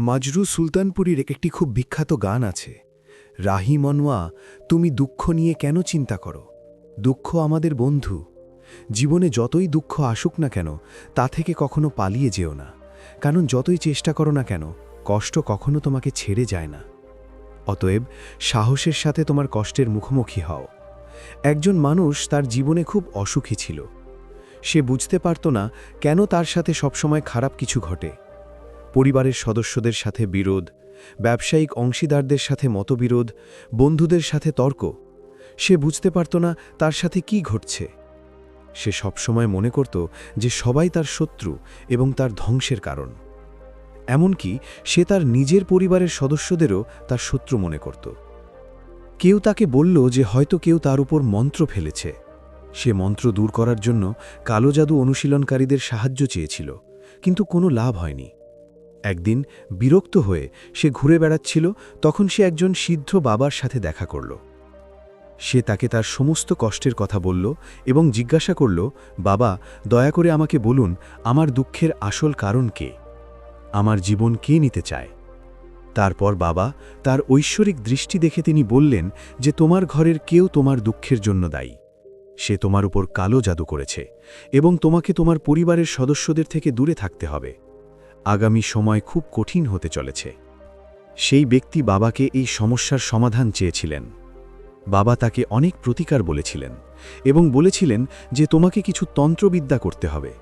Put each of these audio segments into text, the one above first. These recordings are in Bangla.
মাজরু সুলতানপুরীর একটি খুব বিখ্যাত গান আছে। রাহি মনোয়া তুমি দুঃখ নিয়ে কেন চিন্তা করো? দুঃখ আমাদের বন্ধু। জীবনে যতই দুঃখ আসুক না কেন, তা থেকে কখনো পালিয়ে যেও না। কারণ যতই চেষ্টা করো না কেন, কষ্ট কখনো তোমাকে ছেড়ে যায় না। অতএব সাহসের সাথে তোমার কষ্টের মুখোমুখি হও। একজন মানুষ তার জীবনে খুব অসুখী ছিল। সে বুঝতে পারত না কেন তার সাথে সবসময় খারাপ কিছু ঘটে। পরিবারের সদস্যদের সাথে বিরোধ, ব্যবসায়িক অংশীদারদের সাথে মতবিরোধ, বন্ধুদের সাথে তর্ক। সে বুঝতে পারত না তার সাথে কি ঘটছে। সে সবসময় মনে করত যে সবাই তার শত্রু এবং তার ধ্বংসের কারণ। এমনকি সে তার নিজের পরিবারের সদস্যদেরও তার শত্রু মনে করত। কেউ তাকে বলল যে হয়তো কেউ তার উপর মন্ত্র ফেলেছে। সে মন্ত্র দূর করার জন্য কালো জাদু অনুশীলনকারীদের সাহায্য চেয়েছিল, কিন্তু কোনো লাভ হয়নি। একদিন বিরক্ত হয়ে সে ঘুরে বেড়াচ্ছিল, তখন সে একজন সিদ্ধ বাবার সাথে দেখা করল। সে তাকে তার সমস্ত কষ্টের কথা বলল এবং জিজ্ঞাসা করল, বাবা, দয়া করে আমাকে বলুন, আমার দুঃখের আসল কারণ কে? আমার জীবন কে নিতে চায়? তারপর বাবা তার ঐশ্বরিক দৃষ্টি দেখে তিনি বললেন যে, তোমার ঘরের কেউ তোমার দুঃখের জন্য দায়ী। সে তোমার উপর কালো জাদু করেছে এবং তোমাকে তোমার পরিবারের সদস্যদের থেকে দূরে থাকতে হবে। আগামী সময় খুব কঠিন হতে চলেছে। সেই ব্যক্তি বাবাকে এই সমস্যার সমাধান চেয়েছিলেন। বাবা তাকে অনেক প্রতিকার বলেছিলেন এবং বলেছিলেন যে তোমাকে কিছু তন্ত্রবিদ্যা করতে হবে।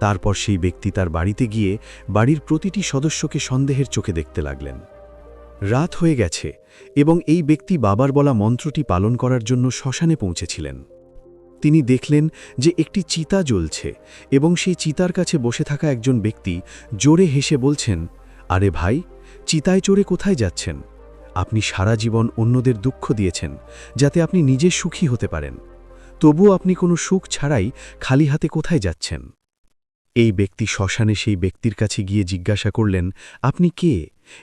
তারপর সেই ব্যক্তি তার বাড়িতে গিয়ে বাড়ির প্রতিটি সদস্যকে সন্দেহের চোখে দেখতে লাগলেন। রাত হয়ে গেছে এবং এই ব্যক্তি বাবার বলা মন্ত্রটি পালন করার জন্য শ্মশানে পৌঁছেছিলেন। তিনি দেখলেন যে একটি চিতা জ্বলছে এবং সেই চিতার কাছে বসে থাকা একজন ব্যক্তি জোরে হেসে বলছেন, আরে ভাই, চিতায় চড়ে কোথায় যাচ্ছেন? আপনি সারা জীবন অন্যদের দুঃখ দিয়েছেন যাতে আপনি নিজে সুখী হতে পারেন। তবুও আপনি কোনো সুখ ছাড়াই খালি হাতে কোথায় যাচ্ছেন? এই ব্যক্তি শ্মশানে সেই ব্যক্তির কাছে গিয়ে জিজ্ঞাসা করলেন, আপনি কে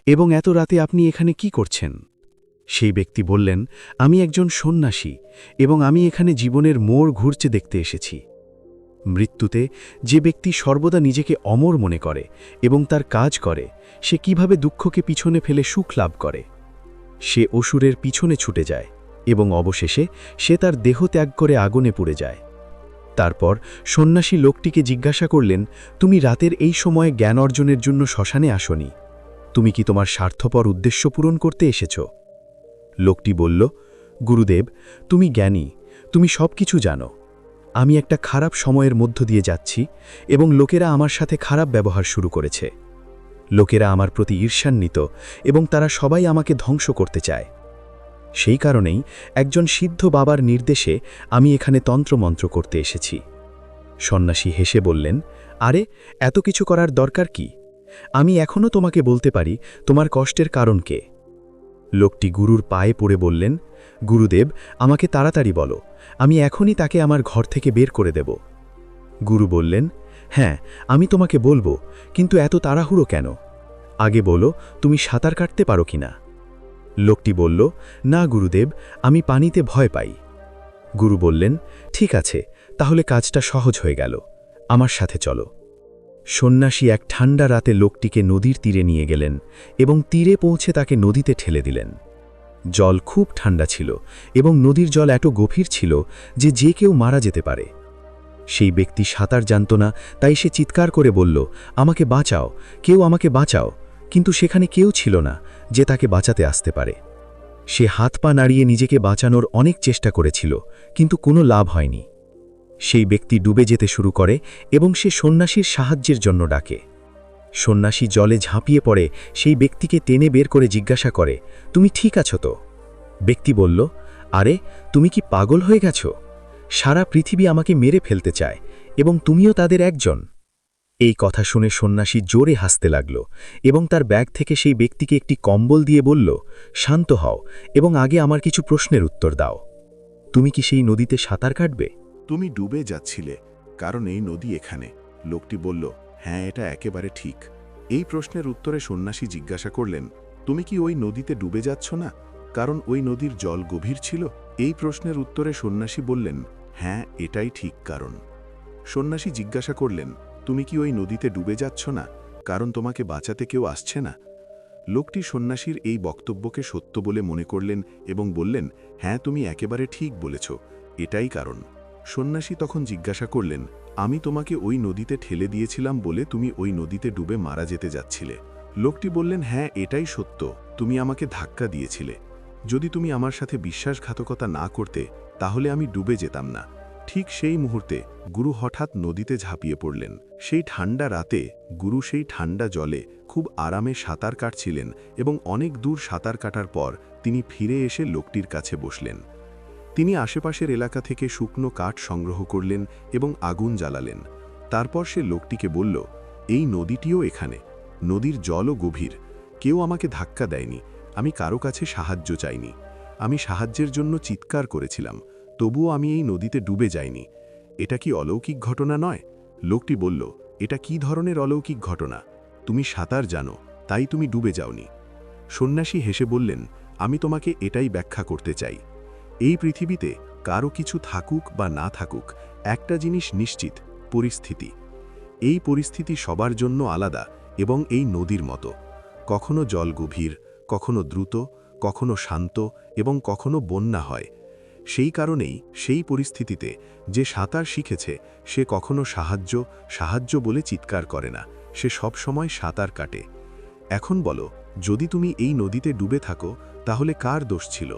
এবং এত রাতে আপনি এখানে কি করছেন? সেই ব্যক্তি বললেন, আমি একজন সন্ন্যাসী এবং আমি এখানে জীবনের মোড় ঘুরছে দেখতে এসেছি। মৃত্যুতে যে ব্যক্তি সর্বদা নিজেকে অমর মনে করে এবং তার কাজ করে, সে কীভাবে দুঃখকে পিছনে ফেলে সুখ লাভ করে? সে অসুরের পিছনে ছুটে যায় এবং অবশেষে সে তার দেহ ত্যাগ করে আগুনে পুড়ে যায়। তারপর সন্ন্যাসী লোকটিকে জিজ্ঞাসা করলেন, তুমি রাতের এই সময়ে জ্ঞান অর্জনের জন্য শ্মশানে আসনি? তুমি কি তোমার স্বার্থপর উদ্দেশ্য পূরণ করতে এসেছ? লোকটি বলল, গুরুদেব, তুমি জ্ঞানী, তুমি সব কিছু জানো। আমি একটা খারাপ সময়ের মধ্য দিয়ে যাচ্ছি এবং লোকেরা আমার সাথে খারাপ ব্যবহার শুরু করেছে। লোকেরা আমার প্রতি ঈর্ষান্বিত এবং তারা সবাই আমাকে ধ্বংস করতে চায়। সেই কারণেই একজন সিদ্ধ বাবার নির্দেশে আমি এখানে তন্ত্রমন্ত্র করতে এসেছি। সন্ন্যাসী হেসে বললেন, আরে, এত কিছু করার দরকার কি? আমি এখনও তোমাকে বলতে পারি তোমার কষ্টের কারণ কে। লোকটি গুরুর পায়ে পড়ে বললেন, গুরুদেব, আমাকে তাড়াতাড়ি বলো, আমি এখনই তাকে আমার ঘর থেকে বের করে দেব। গুরু বললেন হ্যাঁ আমি তোমাকে বলব, কিন্তু এত তাড়াহুড়ো কেন? আগে বলো, তুমি সাঁতার কাটতে পারো কিনা লোকটি বলল, না গুরুদেব, আমি পানিতে ভয় পাই। গুরু বললেন, ঠিক আছে, তাহলে কাজটা সহজ হয়ে গেল, আমার সাথে চলো। সন্ন্যাসী এক ঠান্ডা রাতে লোকটিকে নদীর তীরে নিয়ে গেলেন এবং তীরে পৌঁছে তাকে নদীতে ঠেলে দিলেন। জল খুব ঠান্ডা ছিল এবং নদীর জল এত গভীর ছিল যে যে কেউ মারা যেতে পারে। সেই ব্যক্তি সাঁতার জানত না, তাই সে চিৎকার করে বলল, আমাকে বাঁচাও, কেউ আমাকে বাঁচাও। কিন্তু সেখানে কেউ ছিল না যে তাকে বাঁচাতে আসতে পারে। সে হাত পা নাড়িয়ে নিজেকে বাঁচানোর অনেক চেষ্টা করেছিল, কিন্তু কোনো লাভ হয়নি। সেই ব্যক্তি ডুবে যেতে শুরু করে এবং সে সন্ন্যাসীর সাহায্যের জন্য ডাকে। সন্ন্যাসী জলে ঝাঁপিয়ে পড়ে, সেই ব্যক্তিকে টেনে বের করে জিজ্ঞাসা করে, তুমি ঠিক আছো তো? ব্যক্তি বলল, আরে, তুমি কি পাগল হয়ে গেছ? সারা পৃথিবী আমাকে মেরে ফেলতে চায় এবং তুমিও তাদের একজন। এই কথা শুনে সন্ন্যাসী জোরে হাসতে লাগল এবং তার ব্যাগ থেকে সেই ব্যক্তিকে একটি কম্বল দিয়ে বলল, শান্ত হও এবং আগে আমার কিছু প্রশ্নের উত্তর দাও। তুমি কি সেই নদীতে সাঁতার কাটবে? তুমি ডুবে যাচ্ছিলে, কারণ এই নদী এখানে। লোকটি বলল হ্যাঁ এটা একেবারে ঠিক। এই প্রশ্নের উত্তরে সন্ন্যাসী জিজ্ঞাসা করলেন, তুমি কি ওই নদীতে ডুবে যাচ্ছ না? কারণ ওই নদীর জল গভীর ছিল? এই প্রশ্নের উত্তরে সন্ন্যাসী বললেন হ্যাঁ এটাই ঠিক কারণ। সন্ন্যাসী জিজ্ঞাসা করলেন, তুমি কি ওই নদীতে ডুবে যাচ্ছ না? কারণ তোমাকে বাঁচাতে কেউ আসছে না? লোকটি সন্ন্যাসীর এই বক্তব্যকে সত্য বলে মনে করলেন এবং বললেন হ্যাঁ তুমি একেবারে ঠিক বলেছ, এটাই কারণ। সন্ন্যাসী তখন জিজ্ঞাসা করলেন, আমি তোমাকে ওই নদীতে ঠেলে দিয়েছিলাম বলে তুমি ওই নদীতে ডুবে মারা যেতে যাচ্ছিলে। লোকটি বললেন হ্যাঁ এটাই সত্য। তুমি আমাকে ধাক্কা দিয়েছিলে। যদি তুমি আমার সাথে বিশ্বাসঘাতকতা না করতে, তাহলে আমি ডুবে যেতাম না। ঠিক সেই মুহূর্তে গুরু হঠাৎ নদীতে ঝাঁপিয়ে পড়লেন। সেই ঠান্ডা রাতে গুরু সেই ঠান্ডা জলে খুব আরামে সাঁতার কাটছিলেন এবং অনেক দূর সাঁতার কাটার পর তিনি ফিরে এসে লোকটির কাছে বসলেন। তিনি আশেপাশের এলাকা থেকে শুকনো কাঠ সংগ্রহ করলেন এবং আগুন জ্বালালেন। তারপর সে লোকটিকে বলল, এই নদীটিও এখানে। নদীর জলও গভীর। কেউ আমাকে ধাক্কা দেয়নি। আমি কারও কাছে সাহায্য চাইনি। আমি সাহায্যের জন্য চিৎকার করেছিলাম। তবুও আমি এই নদীতে ডুবে যাইনি। এটা কি অলৌকিক ঘটনা নয়? লোকটি বলল, এটা কি ধরনের অলৌকিক ঘটনা? তুমি সাঁতার জানো, তাই তুমি ডুবে যাওনি। সন্ন্যাসী হেসে বললেন, আমি তোমাকে এটাই ব্যাখ্যা করতে চাই। এই পৃথিবীতে কারও কিছু থাকুক বা না থাকুক, একটা জিনিস নিশ্চিত, পরিস্থিতি। এই পরিস্থিতি সবার জন্য আলাদা এবং এই নদীর মতো। কখনো জল গভীর, কখনো দ্রুত, কখনো শান্ত এবং কখনো বন্যা হয়। সেই কারণেই সেই পরিস্থিতিতে যে সাঁতার শিখেছে, সে কখনো সাহায্য সাহায্য বলে চিৎকার করে না, সে সব সময় সাঁতার কাটে। এখন বলো, যদি তুমি এই নদীতে ডুবে থাকো, তাহলে কার দোষ ছিল?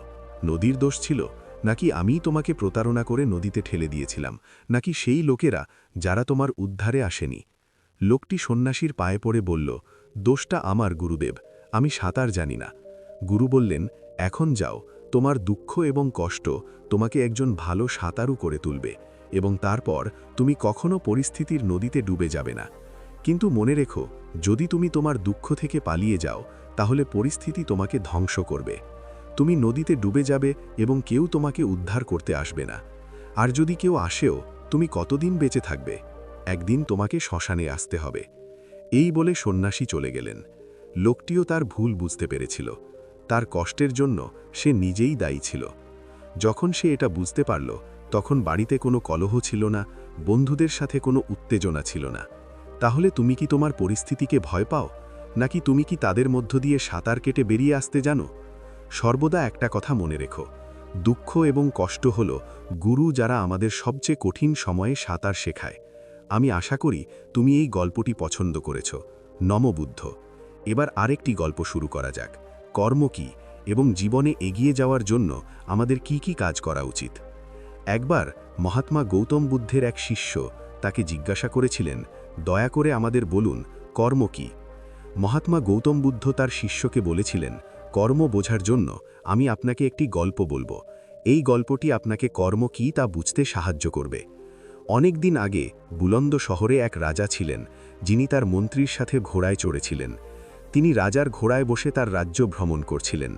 নদীর দোষ ছিল? নাকি আমিই তোমাকে প্রতারণা করে নদীতে ঠেলে দিয়েছিলাম? নাকি সেই লোকেরা যারা তোমার উদ্ধারে আসেনি? লোকটি সন্ন্যাসীর পায়ে পড়ে বলল, দোষটা আমার, গুরুদেব। আমি সাঁতার জানি না। গুরু বললেন, এখন যাও। তোমার দুঃখ এবং কষ্ট তোমাকে একজন ভালো সাঁতারু করে তুলবে এবং তারপর তুমি কখনো পরিস্থিতির নদীতে ডুবে যাবে না। কিন্তু মনে রেখো, যদি তুমি তোমার দুঃখ থেকে পালিয়ে যাও, তাহলে পরিস্থিতি তোমাকে ধ্বংস করবে। তুমি নদীতে ডুবে যাবে এবং কেউ তোমাকে উদ্ধার করতে আসবে না। আর যদি কেউ আসেও, তুমি কতদিন বেঁচে থাকবে? একদিন তোমাকে শ্মশানে আসতে হবে। এই বলে সন্ন্যাসী চলে গেলেন। লোকটিও তার ভুল বুঝতে পেরেছিল। তার কষ্টের জন্য সে নিজেই দায়ী ছিল। যখন সে এটা বুঝতে পারল, তখন বাড়িতে কোনো কলহ ছিল না, বন্ধুদের সাথে কোনো উত্তেজনা ছিল না। তাহলে তুমি কি তোমার পরিস্থিতিকে ভয় পাও? নাকি তুমি কি তাদের মধ্য দিয়ে সাঁতার কেটে বেরিয়ে আসতে জানো? সর্বদা একটা কথা মনে রেখো। দুঃখ এবং কষ্ট হল গুরু যারা আমাদের সবচেয়ে কঠিন সময়ে সাঁতার শেখায়। আমি আশা করি তুমি এই গল্পটি পছন্দ করেছ। নমবুদ্ধ এবার আরেকটি গল্প শুরু করা যাক। কর্ম কি এবং জীবনে এগিয়ে যাওয়ার জন্য আমাদের কি কি কাজ করা উচিত? একবার মহাত্মা গৌতম বুদ্ধের এক শিষ্য তাকে জিজ্ঞাসা করেছিলেন, দয়া করে আমাদের বলুন, কর্ম কি? মহাত্মা গৌতম বুদ্ধ তার শিষ্যকে বলেছিলেন কর্ম বোঝার জন্য আমি আপনাকে একটি গল্প বলব। এই গল্পটি আপনাকে কর্ম কি তা বুঝতে সাহায্য করবে। অনেক দিন আগে বুলন্দ শহরে এক রাজা ছিলেন, যিনি তার মন্ত্রীর সাথে ঘোড়ায় চড়েছিলেন। তিনি রাজার ঘোড়ায় বসে তার রাজ্য ভ্রমণ করছিলেন।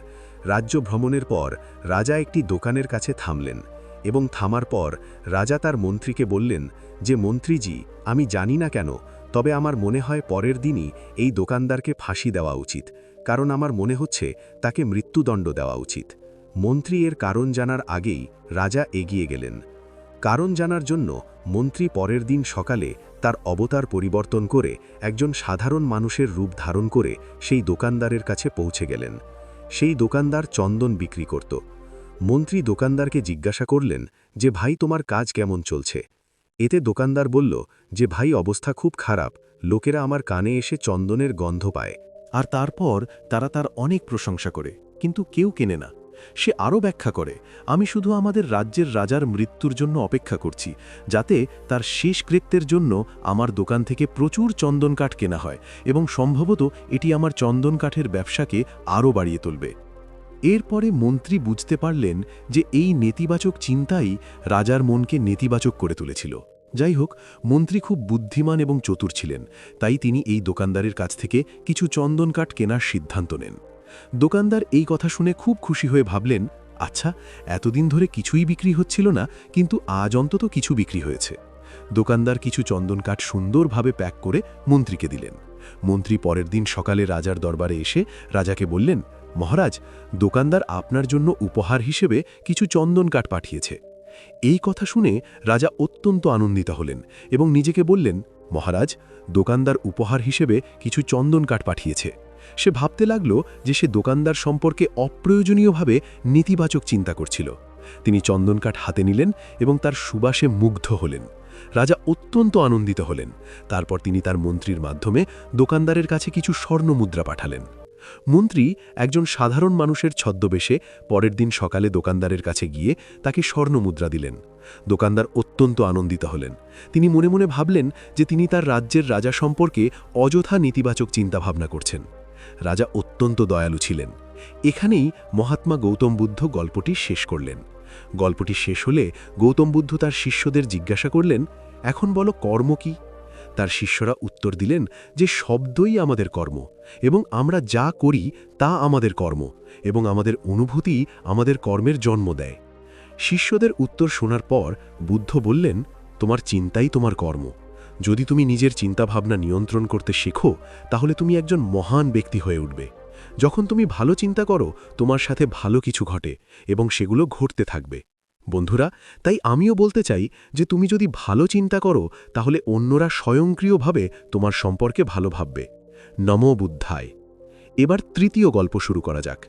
রাজ্য ভ্রমণের পর রাজা একটি দোকানের কাছে থামলেন এবং থামার পর রাজা তার মন্ত্রীকে বললেন যে, মন্ত্রীজি, আমি জানি না কেন, তবে আমার মনে হয় পরের দিনই এই দোকানদারকে ফাঁসি দেওয়া উচিত। কারণ আমার মনে হচ্ছে তাকে মৃত্যুদণ্ড দেওয়া উচিত। মন্ত্রী এর কারণ জানার আগেই রাজা এগিয়ে গেলেন। কারণ জানার জন্য মন্ত্রী পরের দিন সকালে তার অবতার পরিবর্তন করে একজন সাধারণ মানুষের রূপ ধারণ করে সেই দোকানদারের কাছে পৌঁছে গেলেন। সেই দোকানদার চন্দন বিক্রি করত। মন্ত্রী দোকানদারকে জিজ্ঞাসা করলেন যে, ভাই, তোমার কাজ কেমন চলছে? এতে দোকানদার বলল যে, ভাই, অবস্থা খুব খারাপ। লোকেরা আমার কানে এসে চন্দনের গন্ধ পায়। আর তারপর তারা তার অনেক প্রশংসা করে, কিন্তু কেউ কেনে না। সে আরও ব্যাখ্যা করে, আমি শুধু আমাদের রাজ্যের রাজার মৃত্যুর জন্য অপেক্ষা করছি, যাতে তার শেষ কৃত্যের জন্য আমার দোকান থেকে প্রচুর চন্দন কাঠ কেনা হয় এবং সম্ভবত এটি আমার চন্দন কাঠের ব্যবসাকে আরও বাড়িয়ে তুলবে। এরপরে মন্ত্রী বুঝতে পারলেন যে এই নেতিবাচক চিন্তাই রাজার মনকে নেতিবাচক করে তুলেছিল। যাই হোক মন্ত্রী খুব বুদ্ধিমান এবং চতুর ছিলেন, তাই তিনি এই দোকানদারের কাছ থেকে কিছু চন্দন কাঠ কেনার সিদ্ধান্ত নেন। দোকানদার এই কথা শুনে খুব খুশি হয়ে ভাবলেন আচ্ছা এতদিন ধরে কিছুই বিক্রি হচ্ছিল না, কিন্তু আজ অন্তত কিছু বিক্রি হয়েছে। দোকানদার কিছু চন্দন কাঠ সুন্দরভাবে প্যাক করে মন্ত্রীকে দিলেন। মন্ত্রী পরের দিন সকালে রাজার দরবারে এসে রাজাকে বললেন, মহারাজ, দোকানদার আপনার জন্য উপহার হিসেবে কিছু চন্দন কাঠ পাঠিয়েছে। এই কথা শুনে রাজা অত্যন্ত আনন্দিত হলেন এবং নিজেকে বললেন, মহারাজ, দোকানদার উপহার হিসেবে কিছু চন্দন কাঠ পাঠিয়েছে। সে ভাবতে লাগল যে সে দোকানদার সম্পর্কে অপ্রয়োজনীয়ভাবে নেতিবাচক চিন্তা করছিল। তিনি চন্দনকাঠ হাতে নিলেন এবং তার সুবাসে মুগ্ধ হলেন। রাজা অত্যন্ত আনন্দিত হলেন। তারপর তিনি তার মন্ত্রীর মাধ্যমে দোকানদারের কাছে কিছু স্বর্ণ মুদ্রা পাঠালেন। মন্ত্রী একজন সাধারণ মানুষের ছদ্মবেশে পরের দিন সকালে দোকানদারের কাছে গিয়ে তাকে স্বর্ণ মুদ্রা দিলেন। দোকানদার অত্যন্ত আনন্দিত হলেন। তিনি মনে মনে ভাবলেন যে তিনি তার রাজ্যের রাজা সম্পর্কে অযথা নেতিবাচক চিন্তাভাবনা করছেন। রাজা অত্যন্ত দয়ালু ছিলেন। এখানেই মহাত্মা গৌতম বুদ্ধ গল্পটি শেষ করলেন। গল্পটি শেষ হলে গৌতম বুদ্ধ তার শিষ্যদের জিজ্ঞাসা করলেন, এখন বলো কর্ম কি? তার শিষ্যরা উত্তর দিলেন যে শব্দই আমাদের কর্ম, এবং আমরা যা করি তা আমাদের কর্ম, এবং আমাদের অনুভূতি আমাদের কর্মের জন্ম দেয়। শিষ্যদের উত্তর শোনার পর বুদ্ধ বললেন, তোমার চিন্তাই তোমার কর্ম। যদি তুমি নিজের চিন্তাভাবনা নিয়ন্ত্রণ করতে শেখো, তাহলে তুমি একজন মহান ব্যক্তি হয়ে উঠবে। যখন তুমি ভালো চিন্তা করো, তোমার সাথে ভালো কিছু ঘটে, এবং সেগুলো ঘটতে থাকবে। বন্ধুরা, তাই আমিও বলতে চাই যে তুমি যদি ভালো চিন্তা করো, তাহলে অন্যরা স্বয়ংক্রিয়ভাবে তোমার সম্পর্কে ভালো ভাববে। নম বুদ্ধায়। এবার তৃতীয় গল্প শুরু করা যাক।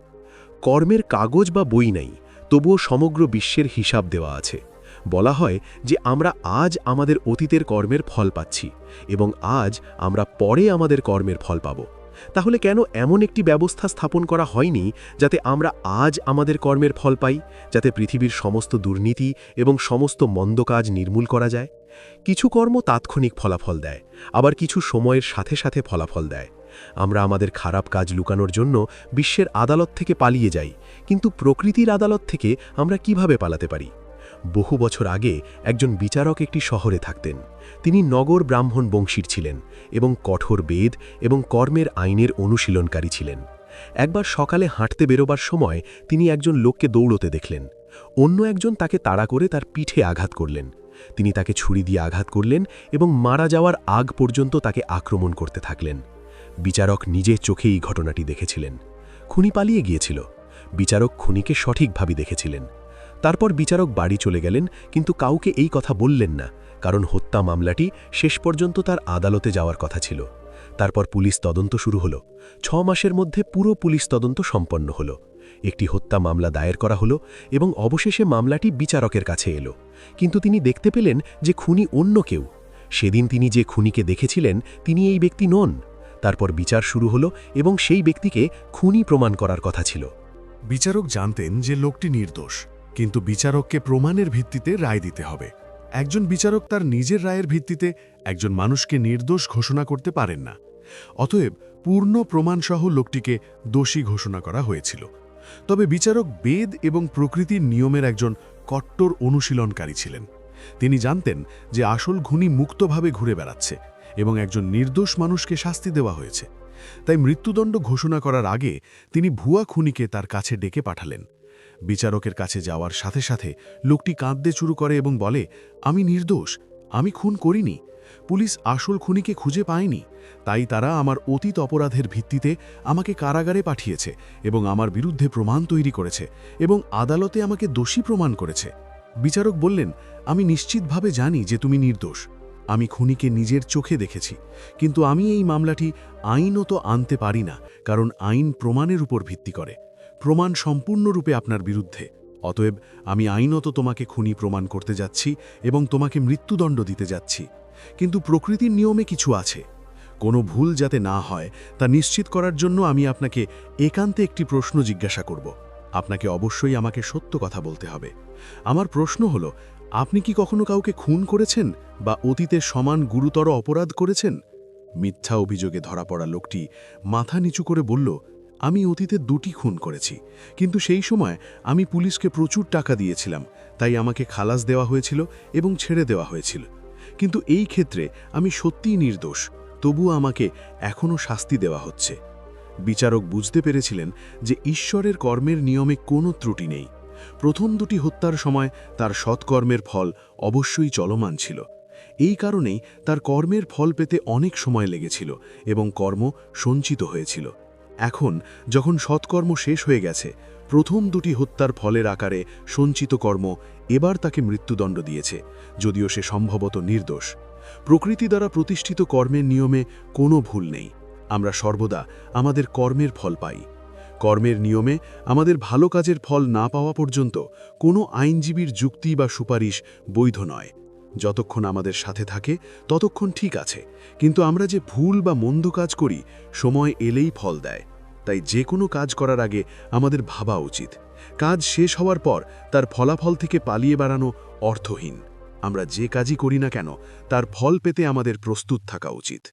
কর্মের কাগজ বা বই নাই, তবুও সমগ্র বিশ্বের হিসাব দেওয়া আছে। বলা হয় যে আমরা আজ আমাদের অতীতের কর্মের ফল পাচ্ছি এবং আজ আমরা পরে আমাদের কর্মের ফল পাব। তাহলে কেন এমন একটি ব্যবস্থা স্থাপন করা হয়নি যাতে আমরা আজ আমাদের কর্মের ফল পাই, যাতে পৃথিবীর সমস্ত দুর্নীতি এবং সমস্ত মন্দ কাজ নির্মূল করা যায়? কিছু কর্ম তাৎক্ষণিক ফলাফল দেয়, আবার কিছু সময়ের সাথে সাথে ফলাফল দেয়। আমরা আমাদের খারাপ কাজ লুকানোর জন্য বিশ্বের আদালত থেকে পালিয়ে যাই, কিন্তু প্রকৃতির আদালত থেকে আমরা কীভাবে পালাতে পারি? বহু বছর আগে একজন বিচারক একটি শহরে থাকতেন। তিনি নগর ব্রাহ্মণ বংশীর ছিলেন এবং কঠোর বেদ এবং কর্মের আইনের অনুশীলনকারী ছিলেন। একবার সকালে হাঁটতে বেরোবার সময় তিনি একজন লোককে দৌড়তে দেখলেন। অন্য একজন তাকে তাড়া করে তার পিঠে আঘাত করলেন। তিনি তাকে ছুরি দিয়ে আঘাত করলেন এবং মারা যাওয়ার আগ পর্যন্ত তাকে আক্রমণ করতে থাকলেন। বিচারক নিজে চোখে এই ঘটনাটি দেখেছিলেন। খুনি পালিয়ে গিয়েছিল। বিচারক খুনিকে সঠিকভাবে দেখেছিলেন। তারপর বিচারক বাড়ি চলে গেলেন, কিন্তু কাউকে এই কথা বললেন না, কারণ হত্যা মামলাটি শেষ পর্যন্ত তার আদালতে যাওয়ার কথা ছিল। তারপর পুলিশ তদন্ত শুরু হলো। ছ মাসের মধ্যে পুরো পুলিশ তদন্ত সম্পন্ন হলো। একটি হত্যা মামলা দায়ের করা হলো এবং অবশেষে মামলাটি বিচারকের কাছে এলো। কিন্তু তিনি দেখতে পেলেন যে খুনি অন্য কেউ। সেদিন তিনি যে খুনিকে দেখেছিলেন, তিনি এই ব্যক্তি নন। তারপর বিচার শুরু হলো এবং সেই ব্যক্তিকে খুনি প্রমাণ করার কথা ছিল। বিচারক জানতেন যে লোকটি নির্দোষ। কিন্তু বিচারককে প্রমাণের ভিত্তিতে রায় দিতে হবে। একজন বিচারক তার নিজের রায়ের ভিত্তিতে একজন মানুষকে নির্দোষ ঘোষণা করতে পারেন না। অতএব পূর্ণ প্রমাণসহ লোকটিকে দোষী ঘোষণা করা হয়েছিল। তবে বিচারক বেদ এবং প্রকৃতির নিয়মের একজন কট্টর অনুশীলনকারী ছিলেন। তিনি জানতেন যে আসল ঘুনি মুক্তভাবে ঘুরে বেড়াচ্ছে এবং একজন নির্দোষ মানুষকে শাস্তি দেওয়া হয়েছে। তাই মৃত্যুদণ্ড ঘোষণা করার আগে তিনি ভুয়া খুনিকে তার কাছে ডেকে পাঠালেন। বিচারকের কাছে যাওয়ার সাথে সাথে লোকটি কাঁদতে শুরু করে এবং বলে, আমি নির্দোষ, আমি খুন করিনি। পুলিশ আসল খুনিকে খুঁজে পায়নি। তাই তারা আমার অতীত অপরাধের ভিত্তিতে আমাকে কারাগারে পাঠিয়েছে এবং আমার বিরুদ্ধে প্রমাণ তৈরি করেছে এবং আদালতে আমাকে দোষী প্রমাণ করেছে। বিচারক বললেন, আমি নিশ্চিতভাবে জানি যে তুমি নির্দোষ। আমি খুনিকে নিজের চোখে দেখেছি, কিন্তু আমি এই মামলাটি আইনত আনতে পারি না, কারণ আইন প্রমাণের উপর ভিত্তি করে। প্রমাণ সম্পূর্ণরূপে আপনার বিরুদ্ধে। অতএব আমি আইনত তোমাকে খুনি প্রমাণ করতে যাচ্ছি এবং তোমাকে মৃত্যুদণ্ড দিতে যাচ্ছি। কিন্তু প্রকৃতির নিয়মে কিছু আছে। কোনো ভুল যাতে না হয়, তা নিশ্চিত করার জন্য আমি আপনাকে একান্তে একটি প্রশ্ন জিজ্ঞাসা করব। আপনাকে অবশ্যই আমাকে সত্য কথা বলতে হবে। আমার প্রশ্ন হলো, আপনি কি কখনো কাউকে খুন করেছেন বা অতীতে সমান গুরুতর অপরাধ করেছেন? মিথ্যা অভিযোগে ধরা পড়া লোকটি মাথা নিচু করে বলল আমি অতীতে দুটি খুন করেছি, কিন্তু সেই সময় আমি পুলিশকে প্রচুর টাকা দিয়েছিলাম, তাই আমাকে খালাস দেওয়া হয়েছিল এবং ছেড়ে দেওয়া হয়েছিল। কিন্তু এই ক্ষেত্রে আমি সত্যিই নির্দোষ, তবু আমাকে এখনও শাস্তি দেওয়া হচ্ছে। বিচারক বুঝতে পেরেছিলেন যে ঈশ্বরের কর্মের নিয়মে কোনো ত্রুটি নেই। প্রথম দুটি হত্যার সময় তার সৎকর্মের ফল অবশ্যই চলমান ছিল। এই কারণেই তার কর্মের ফল পেতে অনেক সময় লেগেছিল এবং কর্ম সঞ্চিত হয়েছিল। এখন যখন সৎকর্ম শেষ হয়ে গেছে, প্রথম দুটি হত্যার ফলের আকারে সঞ্চিত কর্ম এবার তাকে মৃত্যুদণ্ড দিয়েছে, যদিও সে সম্ভবত নির্দোষ। প্রকৃতি দ্বারা প্রতিষ্ঠিত কর্মের নিয়মে কোনো ভুল নেই। আমরা সর্বদা আমাদের কর্মের ফল পাই। কর্মের নিয়মে আমাদের ভালো কাজের ফল না পাওয়া পর্যন্ত কোনো আইনজীবীর যুক্তি বা সুপারিশ বৈধ নয়। যতক্ষণ আমাদের সাথে থাকে, ততক্ষণ ঠিক আছে। কিন্তু আমরা যে ভুল বা মন্দ কাজ করি, সময় এলেই ফল দেয়। তাই যে কোনো কাজ করার আগে আমাদের ভাবা উচিত। কাজ শেষ হওয়ার পর তার ফলাফল থেকে পালিয়ে বেড়ানো অর্থহীন। আমরা যে কাজই করি না কেন, তার ফল পেতে আমাদের প্রস্তুত থাকা উচিত।